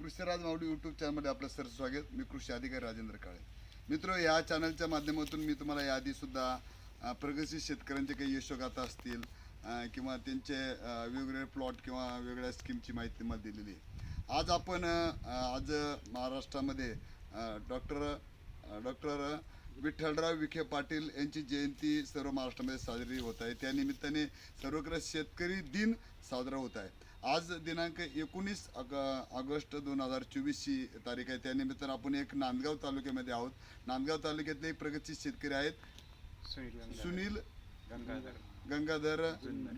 कृषीराज मावडी YouTube चॅनलमध्ये आपलं sir स्वागत. मी कृषी अधिकारी राजेंद्र काळे. मित्र या चॅनलच्या माध्यमातून मी तुम्हाला याआधीसुद्धा प्रगतशील शेतकऱ्यांचे काही यशोगाथा असतील किंवा त्यांचे वेगवेगळे प्लॉट किंवा वेगळ्या स्कीमची माहिती तुम्हाला दिलेली आहे. आज आपण आज महाराष्ट्रामध्ये डॉक्टर डॉक्टर विठ्ठलराव विखे पाटील यांची जयंती सर्व महाराष्ट्रामध्ये साजरी होत आहे. त्या निमित्ताने सर्वकडे शेतकरी दिन साजरा होत आहे. आज दिनांक एकोणीस अग ऑगस्ट दोन हजार चोवीसची तारीख आहे. त्या निमित्तानं आपण एक नांदगाव तालुक्यामध्ये आहोत. नांदगाव तालुक्यातले एक प्रगतशील शेतकरी आहेत. सुनील गंगाधर. गंगाधर.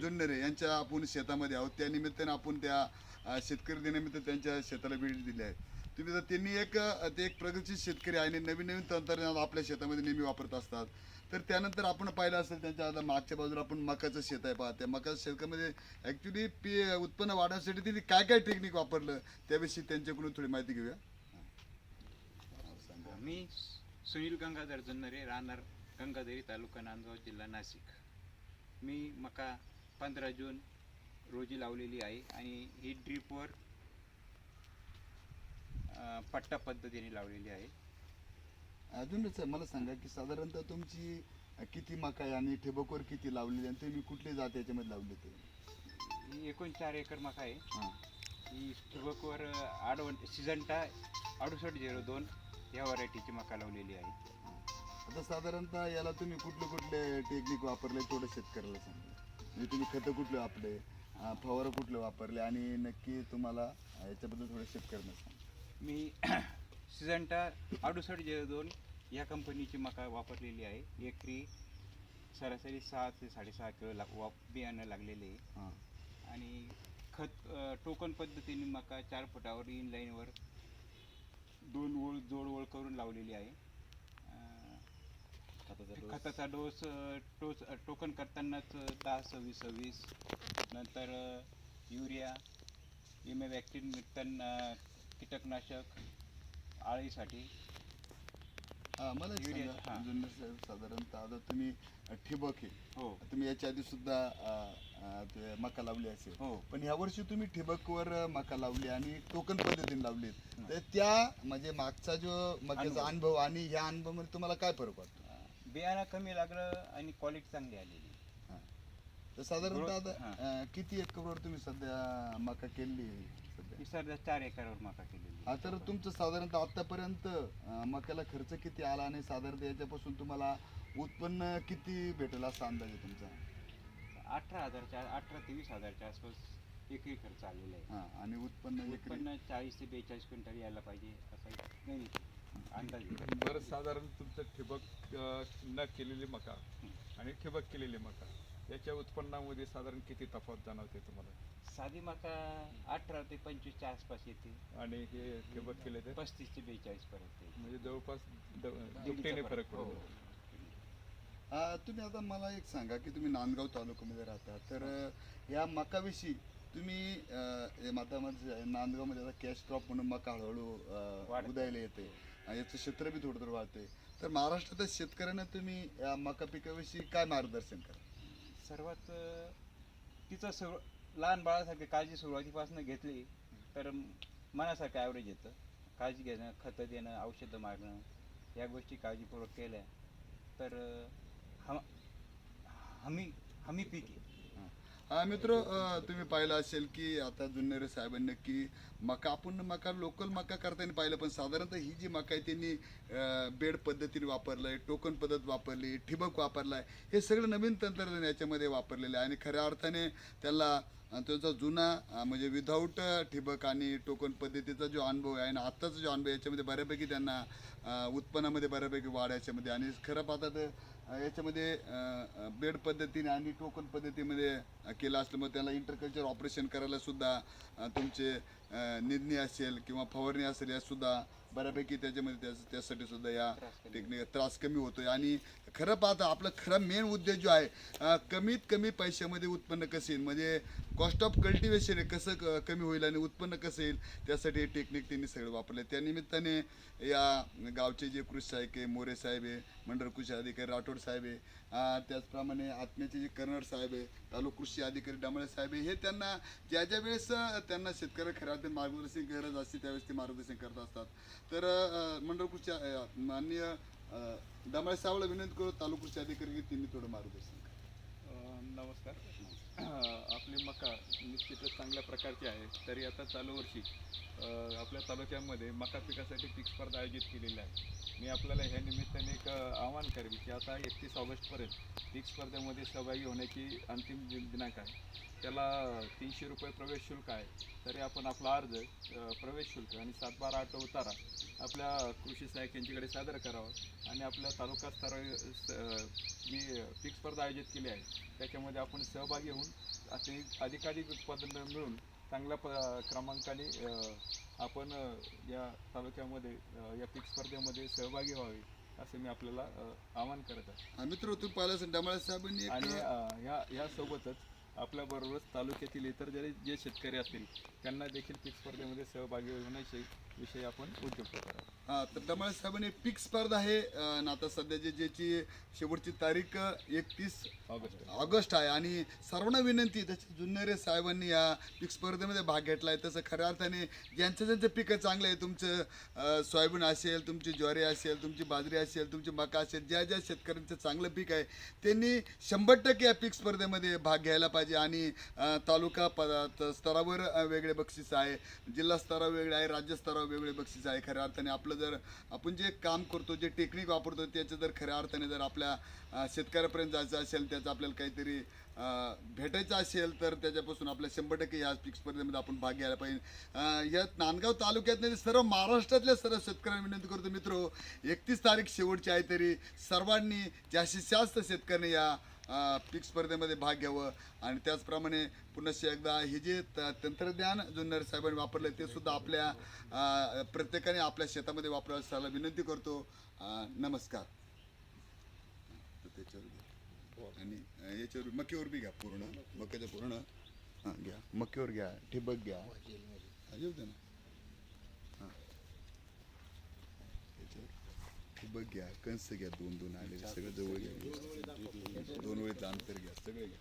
जुन्नरे. यांच्या आपण शेतामध्ये आहोत. त्या निमित्तानं आपण त्या शेतकरी दिनानिमित्त त्यांच्या शेताला भेट दिली आहे. तुम्ही जर त्यांनी एक ते एक प्रगतशील शेतकरी आहे आणि नवीन नवीन तंत्रज्ञान आपल्या शेतामध्ये नेहमी वापरत असतात. तर त्यानंतर आपण पाहिलं असेल त्यांच्या आता मागच्या बाजूला आपण मकाचं शेत आहे पाहते. मकाच्या शेतामध्ये ॲक्च्युली पी उत्पन्न वाढवण्यासाठी त्यांनी काय काय टेक्निक वापरलं त्याविषयी त्यांच्याकडून थोडी माहिती घेऊया. सांगा. मी सुनील गंगाधर जुन्नरे राहणार गंगाधरी तालुका नांदगाव जिल्हा नाशिक. मी मका पंधरा जून रोजी लावलेली आहे आणि ही ड्रीपवर पट्टा पद्धतीने लावलेली आहे. अजूनच मला सांगा की साधारणतः तुमची किती मका आहे आणि ठिबकवर किती लावलेली आणि तुम्ही कुठली जात याच्यामध्ये लावली ते? ही एकूण चार एकर मका आहे. हां. ही ठिबकवर आडवण सिजंटा अडुसष्ट झिरो दोन या व्हरायटीची मका लावलेली आहे. आता साधारणतः याला तुम्ही कुठले कुठले टेक्निक वापरले थोडं शेतकऱ्याला सांगा. म्हणजे तुम्ही खतं कुठले वापरले अं, फवारं कुठले वापरले आणि नक्की तुम्हाला याच्याबद्दल थोडं शेतकऱ्यांना सांगा. मी सिजंटा अडुसष्ट झिरो दोन या कंपनीची मका वापरलेली आहे. एकरी सरासरी सहा ते साडेसहा किलो ला वाप बियाणं लागलेले आहे. हां. आणि खत अ, टोकन पद्धतीने मका चार फुटावर इन लाईनवर दोन ओळ जोड ओळ करून लावलेली आहे. अ, खताचा डोस अ, टोच अ, टोकन करतानाच दहा सव्वीस सव्वीस नंतर अ, युरिया इमेवॅक्सिन तण अ, कीटकनाशक आळीसाठी. हां मला एक युरिया, सांगा. हां. जुन्नर साहेब साधारणतः आता तुम्ही ठिबक आहे. हो. तुम्ही याच्या आधी सुद्धा अं, अं, ते मका लावली असेल हो. पण ह्या वर्षी तुम्ही ठिबकवर मका लावली आणि टोकन पद्धतीने लावली. तर त्या म्हणजे मागचा जो मक्याचा अनुभव. अनुभव आणि ह्या अनुभवामध्ये तुम्हाला काय फरक वाटतो? बियाणं कमी लागलं आणि क्वालिटी चांगली आलेली. तर साधारणतः आता. अं, किती एकरवर तुम्ही सध्या मका केली सध्या? ही सध्या चार एकरावर मका केलेली हा तर तुमचं साधारणतः आतापर्यंत अं, मक्याला खर्च किती आला आणि साधारणतः याच्यापासून तुम्हाला उत्पन्न किती भेटेल असा अंदाज आहे तुमचा? अठरा हजारच्या अठरा ते वीस हजारच्या आसपास एकरी खर्च आलेला आहे. हा आणि उत्पन्न एकरी? उत्पन्न चाळीस ते बेचाळीस क्विंटल यायला पाहिजे असा एक गणित अंदाज आहे. बरं साधारण तुमचं ठिबक अ, न केलेली मका आणि ठिबक केलेली मका. याच्या उत्पन्नामध्ये साधारण किती तफावत जाणवते तुम्हाला? साधी मका अठरा ते पंचवीसच्या आसपास येते. आणि हे ठिबक केले ते? पस्तीस ते बेचाळीस पर्यंत येते. म्हणजे जवळपास द- दुपटीने फरक. हो. पडतो अं, तुम्ही आता मला एक सांगा की तुम्ही नांदगाव तालुक्यामध्ये राहता. तर अं, या मकाविषयी तुम्ही अं, हे मातामध्ये नांदगावमध्ये आता कॅश क्रॉप म्हणून मका हळूहळू अं, वाढत. उदायला येते. अं, याचं क्षेत्र बी थोडं थोडं वाढते. तर महाराष्ट्रातील शेतकऱ्यांना तुम्ही या मका पिकाविषयी काय मार्गदर्शन करा? सर्वात तिचं सर्व लहान बाळासारखी काळजी सुरुवातीपासून घेतली तर मनासारखं ॲव्हरेज येतं. काळजी घेणं खतं देणं औषधं मारणं या गोष्टी काळजीपूर्वक केल्या. तर हम हमी हमी पीक मित्र तुम्ही पाहिलं असेल की आता जुन्नरे साहेबांनी की मका आपण मका लोकल मका करताना पाहिलं पण साधारणतः ही जी मका आहे त्यांनी बेड पद्धतीने वापरलं आहे टोकन पद्धत वापरली ठिबक वापरलाय हे सगळं नवीन तंत्रज्ञान याच्यामध्ये वापरलेलं आहे. आणि खऱ्या अर्थाने त्याला त्याचा त्यांचा जुना म्हणजे विदाऊट ठिबक आणि टोकन पद्धतीचा जो अनुभव आहे आणि आत्ताचा जो अनुभव याच्यामध्ये बऱ्यापैकी त्यांना उत्पन्नामध्ये बऱ्यापैकी वाढ याच्यामध्ये. आणि खरं पाहता तर याच्यामध्ये बेड पद्धतीने आणि टोकन पद्धतीमध्ये केलं केलं असल्यामुळे त्याला इंटरकल्चर ऑपरेशन करायला सुद्धा तुमचे निधनी असेल किंवा फवारणी असेल या सुद्धा बऱ्यापैकी त्याच्यामध्ये त्यासाठी सुद्धा या टेक्निक त्रास कमी होतोय. आणि खरं पाहता आपला खरा मेन उद्देश जो आहे कमीत कमी पैशामध्ये उत्पन्न कसे? म्हणजे कॉस्ट ऑफ कल्टिवेशन हे कसं क- कमी होईल आणि उत्पन्न कसं येईल त्यासाठी हे टेक्निक त्यांनी सगळं वापरले त्या निमित्ताने या गावचे जे कृषी साहेब आहे मोरे साहेब आहे मंडळ कृषी अधिकारी राठोड साहेब आहे त्याचप्रमाणे आत्म्याचे जे कर्नड साहेब आहे तालुक कृषी अधिकारी डांबळे साहेब हे त्यांना ज्या ज्या वेळेस त्यांना शेतकऱ्या खऱ्या अर्थाने मार्गदर्शन गरज असते त्यावेळेस ते मार्गदर्शन करत असतात. तर मंडळ कृषी माननीय डांबळे साहेबला विनंती करू तालुक कृषी अधिकारी की त्यांनी थोडं मार्गदर्शन नमस्कार. आपली मका निश्चितच चांगल्या प्रकारची आहे. तरी आता चालू वर्षी आपल्या तालुक्यामध्ये मका पिकासाठी पीक स्पर्धा आयोजित केलेली आहे. मी आपल्याला ह्या निमित्ताने एक आवाहन करेल की आता एकतीस ऑगस्टपर्यंत पीक स्पर्धेमध्ये सहभागी होण्याची अंतिम दिनांक आहे. त्याला तीनशे रुपये प्रवेश शुल्क आहे. तरी आपण आपला अर्ज प्रवेश शुल्क आणि सात बारा आठ उतारा आपल्या कृषी सहाय्यक यांच्याकडे सादर करावा आणि आपल्या तालुका स्तरावर मी जी पीक स्पर्धा आयोजित केली आहे. त्याच्यामध्ये आपण सहभागी होऊन असे अधिकाधिक उत्पादन मिळून चांगल्या प क्रमांकाने आपण या तालुक्यामध्ये या पीक स्पर्धेमध्ये सहभागी व्हावे असं मी आपल्याला आवाहन करत आहे. मित्र तुम्ही पाहिलं साहेबांनी आणि ह्या ह्यासोबतच आपल्याबरोबरच तालुक्यातील इतर जरी जे शेतकरी असतील त्यांना देखील पीक स्पर्धेमध्ये सहभागी होण्याचे विषय आपण उद्योग करावा हा तर डमाळे साहेबांनी पीक स्पर्धा आहे. अं, आता सध्याची ज्याची शेवटची तारीख एकतीस ऑगस्ट ऑगस्ट आहे. आणि सर्वांना विनंती तशी जुन्नरे साहेबांनी या पीक स्पर्धेमध्ये भाग घेतला आहे तसं खऱ्या अर्थाने ज्यांचं ज्यांचं पिकं चांगलं आहे तुमचं अं, सोयाबीन असेल तुमची ज्वारी असेल तुमची बाजरी असेल तुमची मका असेल ज्या ज्या शेतकऱ्यांचं चांगलं पीक आहे त्यांनी शंभर टक्के या पीक स्पर्धेमध्ये भाग घ्यायला पाहिजे. आणि अं, तालुका पद स्तरावर अं, वेगळे बक्षीस आहे जिल्हा स्तरावर वेगळे आहे राज्य स्तरावर वेगळे बक्षीस आहे खऱ्या अर्थाने आपलं जर आपण जे काम करतो जे टेक्निक वापरतो त्याचं जर खऱ्या अर्थाने जर आपल्या शेतकऱ्यापर्यंत जायचं असेल त्याचं आपल्याला काहीतरी भेटायचं असेल तर त्याच्यापासून आपल्या शंभर टक्के या पीक स्पर्धेमध्ये आपण भाग घ्यायला पाहिजे. या नांदगाव तालुक्यातले सर्व महाराष्ट्रातल्या सर्व शेतकऱ्यांना विनंती करतो मित्र एकतीस तारीख शेवटची आहे तरी सर्वांनी जास्तीत जास्त शेतकऱ्यांनी या पीक स्पर्धेमध्ये भाग घ्यावं. आणि त्याचप्रमाणे पुन्हा एकदा हे जे त- तंत्रज्ञान जुन्नर साहेबांनी वापरलं ते सुद्धा आपल्या प्रत्येकाने आपल्या शेतामध्ये वापरावं असायला विनंती करतो. नमस्कार. त्याच्यावर घ्या. आणि याच्यावर मक्यावर बी घ्या पूर्ण. मक्याचं पूर्ण. हां घ्या. मक्यावर घ्या. ठिबक घ्या. येऊ ना. बघ घ्या कंस घ्या दोन दोन आलेले सगळं जवळ घ्या दोन वेळेचं अंतर घ्या सगळे घ्या